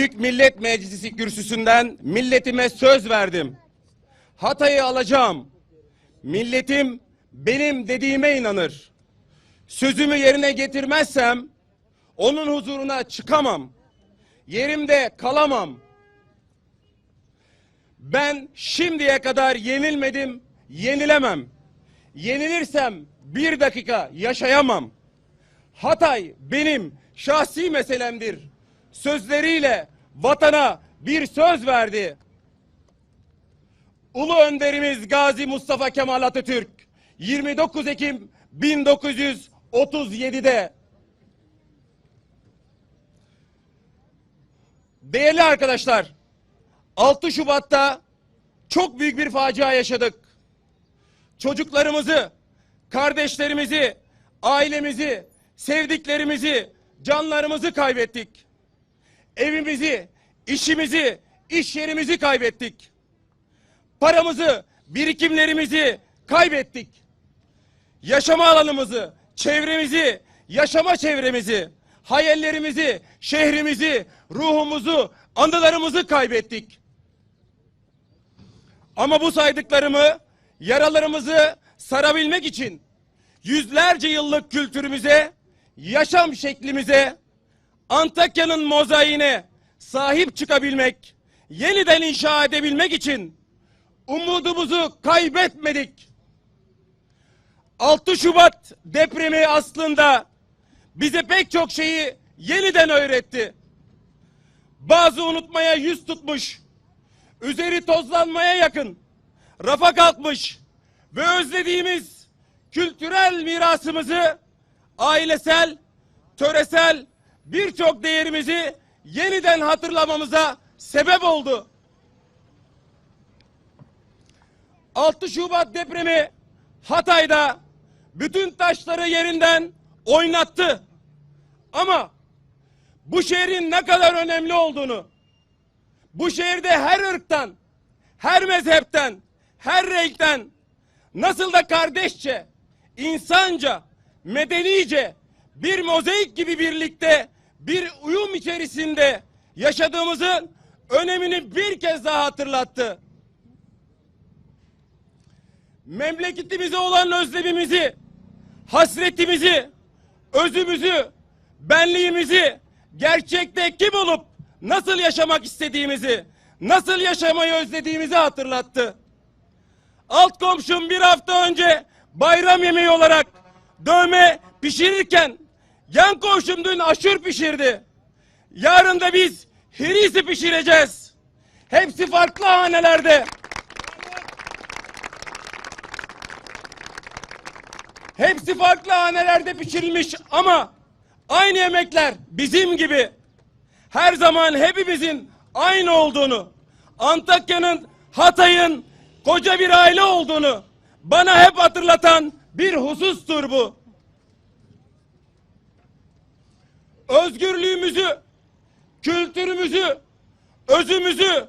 Büyük Millet Meclisi kürsüsünden milletime söz verdim. Hatay'ı alacağım. Milletim benim dediğime inanır. Sözümü yerine getirmezsem onun huzuruna çıkamam. Yerimde kalamam. Ben şimdiye kadar yenilmedim, yenilemem. Yenilirsem bir dakika yaşayamam. Hatay benim şahsi meselemdir. Sözleriyle vatana bir söz verdi. Ulu önderimiz Gazi Mustafa Kemal Atatürk 29 Ekim 1937'de Değerli arkadaşlar 6 Şubat'ta çok büyük bir facia yaşadık. Çocuklarımızı, kardeşlerimizi, ailemizi, sevdiklerimizi, canlarımızı kaybettik. Evimizi, işimizi, iş yerimizi kaybettik. Paramızı, birikimlerimizi kaybettik. Yaşama alanımızı, çevremizi, yaşama çevremizi, hayallerimizi, şehrimizi, ruhumuzu, anılarımızı kaybettik. Ama bu saydıklarımı yaralarımızı sarabilmek için yüzlerce yıllık kültürümüze, yaşam şeklimize, Antakya'nın mozaiğine sahip çıkabilmek, yeniden inşa edebilmek için umudumuzu kaybetmedik. 6 Şubat depremi aslında bize pek çok şeyi yeniden öğretti. Bazı unutmaya yüz tutmuş, üzeri tozlanmaya yakın, rafa kalkmış ve özlediğimiz kültürel mirasımızı ailesel, töresel birçok değerimizi yeniden hatırlamamıza sebep oldu. 6 Şubat depremi Hatay'da bütün taşları yerinden oynattı. Ama bu şehrin ne kadar önemli olduğunu, bu şehirde her ırktan, her mezhepten, her renkten nasıl da kardeşçe, insanca, medenice bir mozaik gibi birlikte bir uyum içerisinde yaşadığımızın önemini bir kez daha hatırlattı. Memleketimize olan özlemimizi, hasretimizi, özümüzü, benliğimizi gerçekte kim olup nasıl yaşamak istediğimizi, nasıl yaşamayı özlediğimizi hatırlattı. Alt komşum bir hafta önce bayram yemeği olarak dövme pişirirken yan komşum dün aşur pişirdi. Yarın da biz hirisi pişireceğiz. Hepsi farklı hanelerde. Hepsi farklı hanelerde pişirilmiş ama aynı yemekler bizim gibi her zaman hepimizin aynı olduğunu, Antakya'nın, Hatay'ın koca bir aile olduğunu bana hep hatırlatan bir husustur bu. Özgürlüğümüzü, kültürümüzü, özümüzü,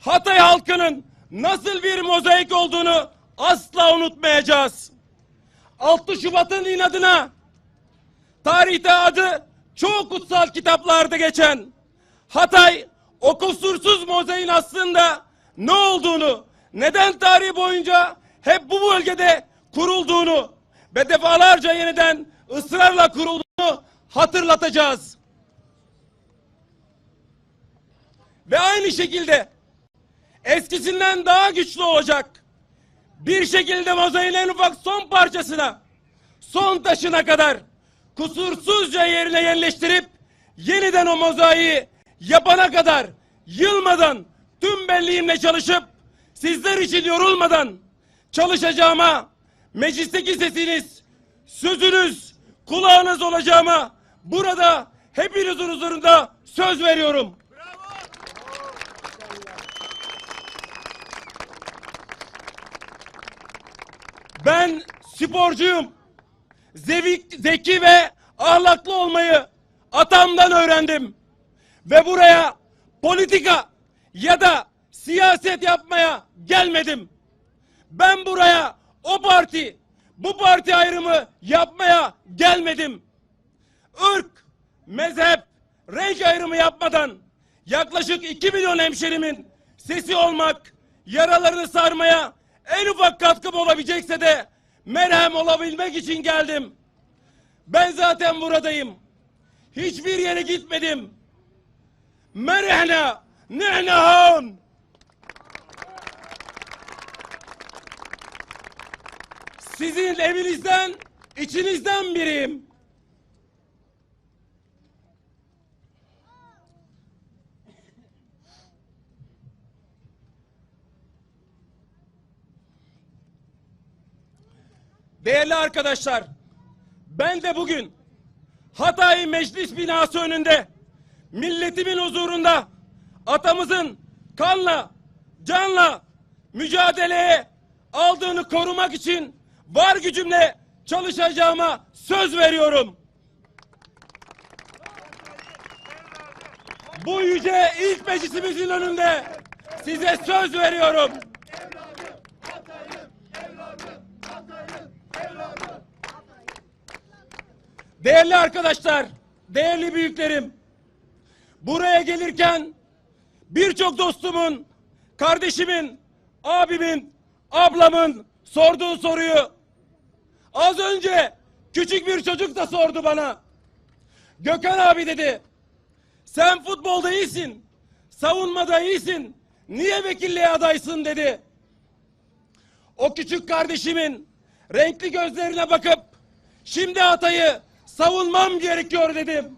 Hatay halkının nasıl bir mozaik olduğunu asla unutmayacağız. 6 Şubat'ın inadına tarihte adı çok kutsal kitaplarda geçen Hatay o kusursuz mozaiğin aslında ne olduğunu, neden tarih boyunca hep bu bölgede kurulduğunu ve defalarca yeniden ısrarla kurulduğunu hatırlatacağız. Ve aynı şekilde eskisinden daha güçlü olacak. Bir şekilde mozaiğin en ufak son parçasına, son taşına kadar kusursuzca yerine yerleştirip yeniden o mozaiği yapana kadar yılmadan tüm benliğimle çalışıp sizler için yorulmadan çalışacağıma meclisteki sesiniz, sözünüz, kulağınız olacağıma burada hepinizin huzurunda söz veriyorum. Ben sporcuyum. Zevik, zeki ve ahlaklı olmayı atamdan öğrendim. Ve buraya politika ya da siyaset yapmaya gelmedim. Ben buraya o parti, bu parti ayrımı yapmaya gelmedim. Irk, mezhep, renk ayrımı yapmadan yaklaşık 2 milyon hemşerimin sesi olmak, yaralarını sarmaya en ufak katkım olabilecekse de merhem olabilmek için geldim. Ben zaten buradayım. Hiçbir yere gitmedim. Merehna, nehnahun. Sizin evinizden, içinizden biriyim. Değerli arkadaşlar, ben de bugün Hatay Meclis binası önünde milletimin huzurunda atamızın kanla, canla mücadeleye aldığını korumak için var gücümle çalışacağıma söz veriyorum. Bu yüce ilk meclisimizin önünde size söz veriyorum. Değerli arkadaşlar, değerli büyüklerim, buraya gelirken birçok dostumun, kardeşimin, abimin, ablamın sorduğu soruyu az önce küçük bir çocuk da sordu bana. Gökhan abi dedi, sen futbolda iyisin, savunmada iyisin, niye vekilliğe adaysın dedi. O küçük kardeşimin renkli gözlerine bakıp şimdi Hatay'ı savunmam gerekiyor dedim.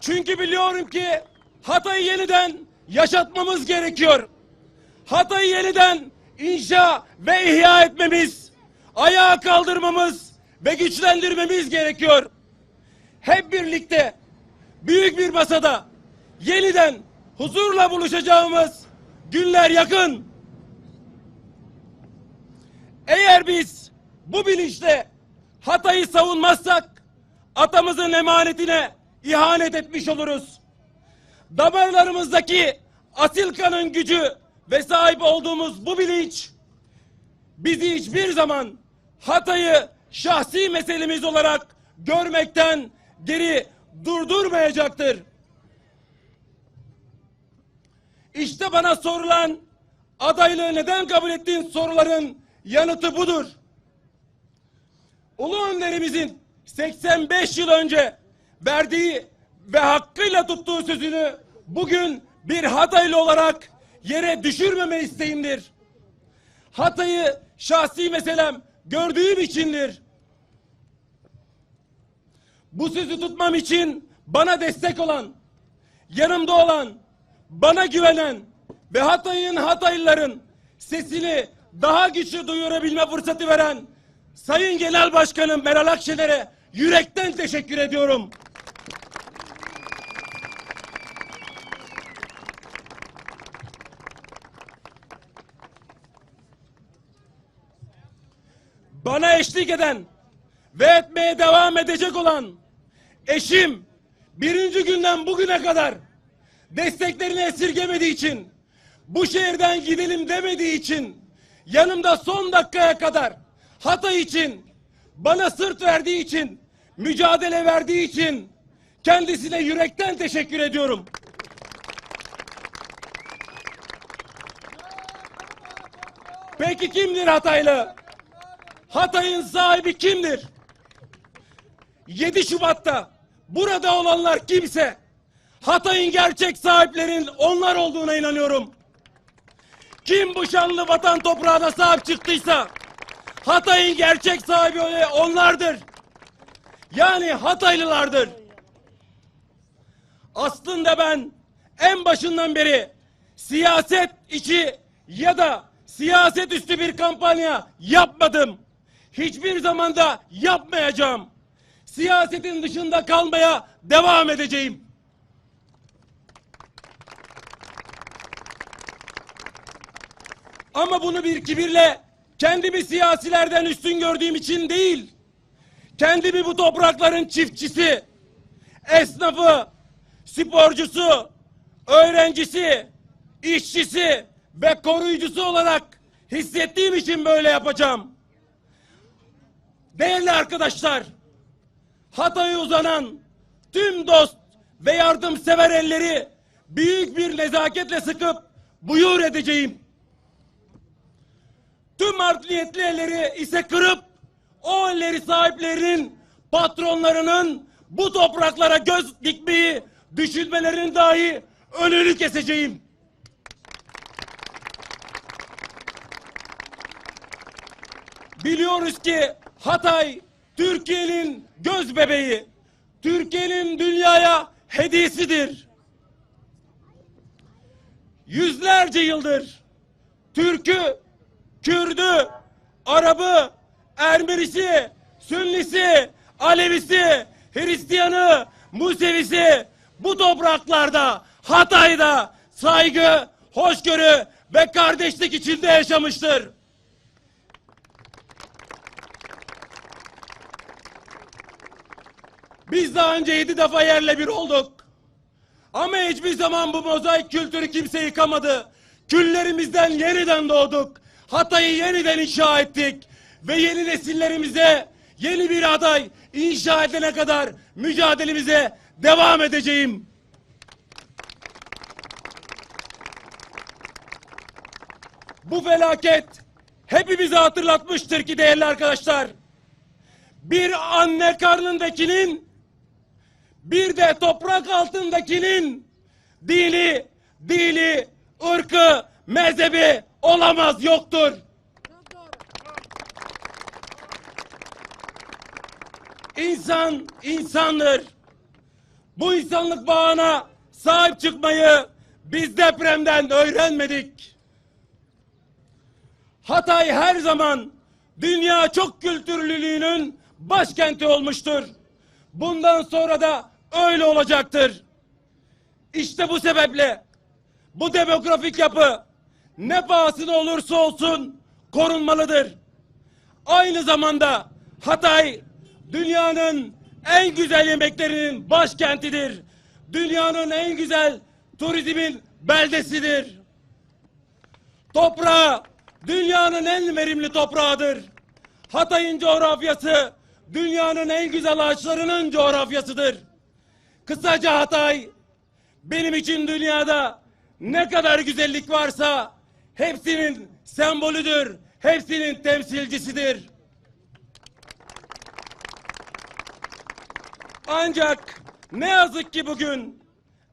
Çünkü biliyorum ki Hatay'ı yeniden yaşatmamız gerekiyor. Hatay'ı yeniden inşa ve ihya etmemiz, ayağa kaldırmamız ve güçlendirmemiz gerekiyor. Hep birlikte büyük bir masada yeniden huzurla buluşacağımız günler yakın. Eğer biz bu bilinçle Hatay'ı savunmazsak atamızın emanetine ihanet etmiş oluruz. Damarlarımızdaki asil kanın gücü ve sahip olduğumuz bu bilinç bizi hiçbir zaman Hatay'ı şahsi meselemiz olarak görmekten geri durdurmayacaktır. İşte bana sorulan adaylığı neden kabul ettiğin soruların yanıtı budur. Ulu önderimizin 85 yıl önce verdiği ve hakkıyla tuttuğu sözünü bugün bir Hataylı olarak yere düşürmeme isteğimdir. Hatay'ı şahsi meselem gördüğüm içindir. Bu sözü tutmam için bana destek olan, yanımda olan, bana güvenen ve Hatay'ın Hataylıların sesini daha güçlü duyurabilme fırsatı veren Sayın Genel Başkanım Meral Akşener'e yürekten teşekkür ediyorum. Bana eşlik eden ve etmeye devam edecek olan eşim birinci günden bugüne kadar desteklerini esirgemediği için bu şehirden gidelim demediği için yanımda son dakikaya kadar Hatay için bana sırt verdiği için mücadele verdiği için kendisine yürekten teşekkür ediyorum. Peki kimdir Hataylı? Hatay'ın sahibi kimdir? 7 Şubat'ta burada olanlar kimse Hatay'ın gerçek sahiplerin onlar olduğuna inanıyorum. Kim bu şanlı vatan toprağına sahip çıktıysa Hatay'ın gerçek sahibi onlardır. Yani Hataylılardır. Aslında ben en başından beri siyaset içi ya da siyaset üstü bir kampanya yapmadım. Hiçbir zamanda yapmayacağım. Siyasetin dışında kalmaya devam edeceğim. Ama bunu bir kibirle kendimi siyasilerden üstün gördüğüm için değil, kendimi bu toprakların çiftçisi, esnafı, sporcusu, öğrencisi, işçisi ve koruyucusu olarak hissettiğim için böyle yapacağım. Değerli arkadaşlar, Hatay'a uzanan tüm dost ve yardımsever elleri büyük bir nezaketle sıkıp buyur edeceğim. Tüm art elleri ise kırıp o elleri sahiplerinin patronlarının bu topraklara göz dikmeyi düşünmelerin dahi önünü keseceğim. Biliyoruz ki Hatay Türkiye'nin göz bebeği. Türkiye'nin dünyaya hediyesidir. Yüzlerce yıldır Türk'ü, Kürd'ü, Arap'ı, Ermenisi, Sünnisi, Alevisi, Hristiyanı, Musevisi bu topraklarda, Hatay'da saygı, hoşgörü ve kardeşlik içinde yaşamıştır. Biz daha önce yedi defa yerle bir olduk. Ama hiçbir zaman bu mozaik kültürü kimse yıkamadı. Küllerimizden yeniden doğduk. Hatay'ı yeniden inşa ettik. Ve yeni nesillerimize yeni bir aday inşa edene kadar mücadelemize devam edeceğim. Bu felaket hepimize hatırlatmıştır ki değerli arkadaşlar. Bir anne karnındakinin bir de toprak altındakinin dini, dili, ırkı, mezhebi olamaz yoktur. İnsan insandır. Bu insanlık bağına sahip çıkmayı biz depremden öğrenmedik. Hatay her zaman dünya çok kültürlülüğünün başkenti olmuştur. Bundan sonra da öyle olacaktır. İşte bu sebeple bu demografik yapı ne pahasına olursa olsun korunmalıdır. Aynı zamanda Hatay dünyanın en güzel yemeklerinin başkentidir. Dünyanın en güzel turizmin beldesidir. Toprağı dünyanın en verimli toprağıdır. Hatay'ın coğrafyası dünyanın en güzel ağaçlarının coğrafyasıdır. Kısaca Hatay benim için dünyada ne kadar güzellik varsa hepsinin sembolüdür, hepsinin temsilcisidir. Ancak ne yazık ki bugün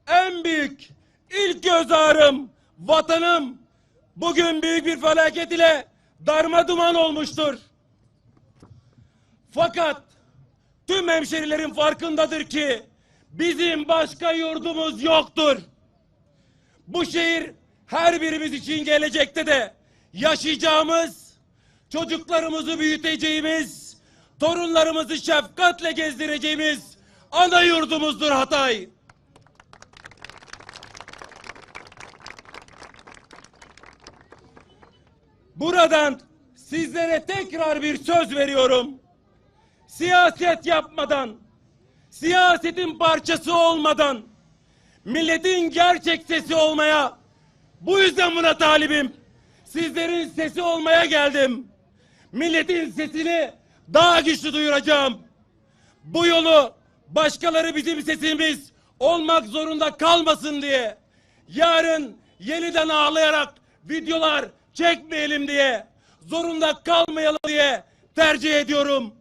en büyük ilk göz ağrım vatanım bugün büyük bir felaket ile darma duman olmuştur. Fakat tüm hemşerilerin farkındadır ki bizim başka yurdumuz yoktur. Bu şehir her birimiz için gelecekte de yaşayacağımız, çocuklarımızı büyüteceğimiz, torunlarımızı şefkatle gezdireceğimiz ana yurdumuzdur Hatay. Buradan sizlere tekrar bir söz veriyorum. Siyaset yapmadan, siyasetin parçası olmadan, milletin gerçek sesi olmaya, bu yüzden buna talibim. Sizlerin sesi olmaya geldim. Milletin sesini daha güçlü duyuracağım. Bu yolu başkaları bizim sesimiz olmak zorunda kalmasın diye. Yarın yeniden ağlayarak videolar çekmeyelim diye. Zorunda kalmayalım diye tercih ediyorum.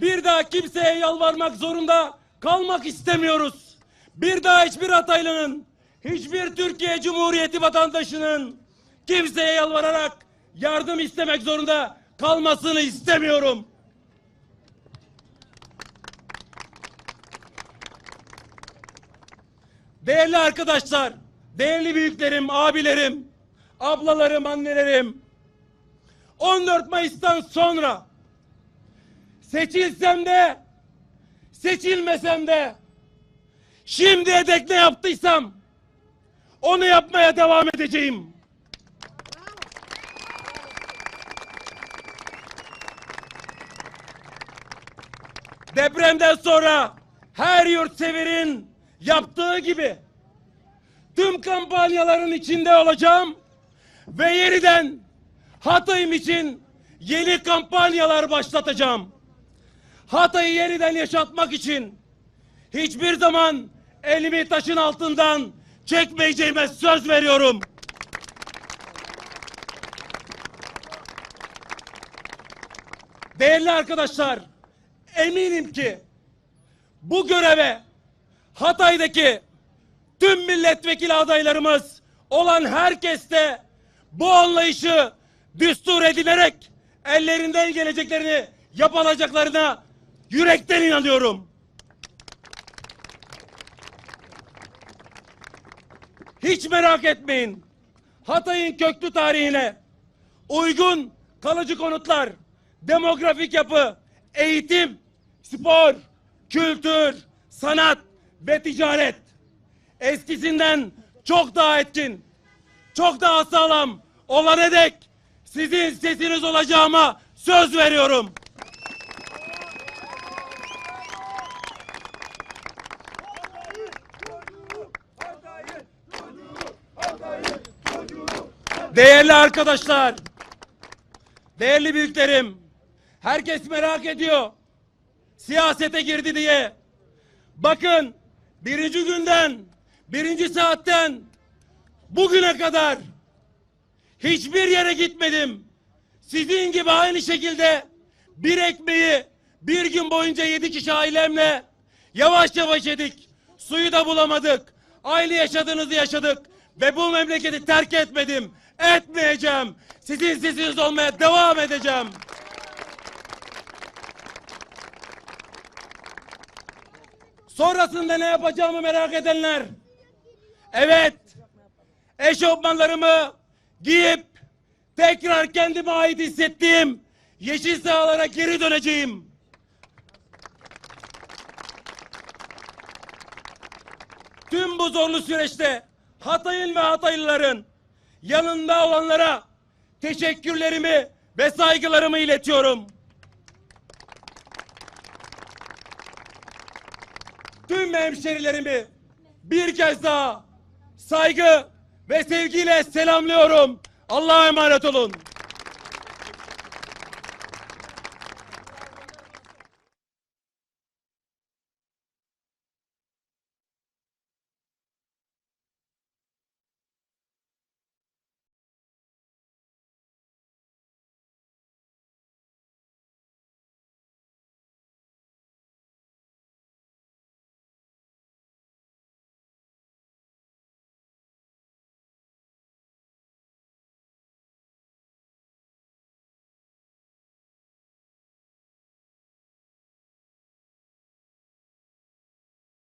Bir daha kimseye yalvarmak zorunda kalmak istemiyoruz. Bir daha hiçbir Hataylı'nın, hiçbir Türkiye Cumhuriyeti vatandaşının kimseye yalvararak yardım istemek zorunda kalmasını istemiyorum. Değerli arkadaşlar, değerli büyüklerim, abilerim, ablalarım, annelerim. 14 Mayıs'tan sonra seçilsem de seçilmesem de şimdiye dek ne yaptıysam onu yapmaya devam edeceğim. Depremden sonra her yurtseverin yaptığı gibi tüm kampanyaların içinde olacağım ve yeniden Hatay'ım için yeni kampanyalar başlatacağım. Hatay'ı yeniden yaşatmak için hiçbir zaman elimi taşın altından çekmeyeceğime söz veriyorum. Değerli arkadaşlar, eminim ki bu göreve Hatay'daki tüm milletvekili adaylarımız olan herkes de bu anlayışı düstur edinerek ellerinden geleceklerini yapılacaklarına yürekten inanıyorum. Hiç merak etmeyin. Hatay'ın köklü tarihine uygun kalıcı konutlar, demografik yapı, eğitim, spor, kültür, sanat ve ticaret eskisinden çok daha etkin, çok daha sağlam olana dek sizin sesiniz olacağıma söz veriyorum. Değerli arkadaşlar, değerli büyüklerim, herkes merak ediyor. Siyasete girdi diye. Bakın birinci günden, birinci saatten bugüne kadar hiçbir yere gitmedim. Sizin gibi aynı şekilde bir ekmeği bir gün boyunca yedi kişi ailemle yavaş yavaş yedik. Suyu da bulamadık. Aynı yaşadığınızı yaşadık. Ve bu memleketi terk etmedim. Etmeyeceğim. Sizin sesiniz olmaya devam edeceğim. Sonrasında ne yapacağımı merak edenler. Evet. Eşofmanlarımı giyip tekrar kendime ait hissettiğim yeşil sahalara geri döneceğim. Tüm bu zorlu süreçte Hatay'ın ve Hataylıların yanında olanlara teşekkürlerimi ve saygılarımı iletiyorum. Tüm hemşerilerimi bir kez daha saygı ve sevgiyle selamlıyorum. Allah'a emanet olun.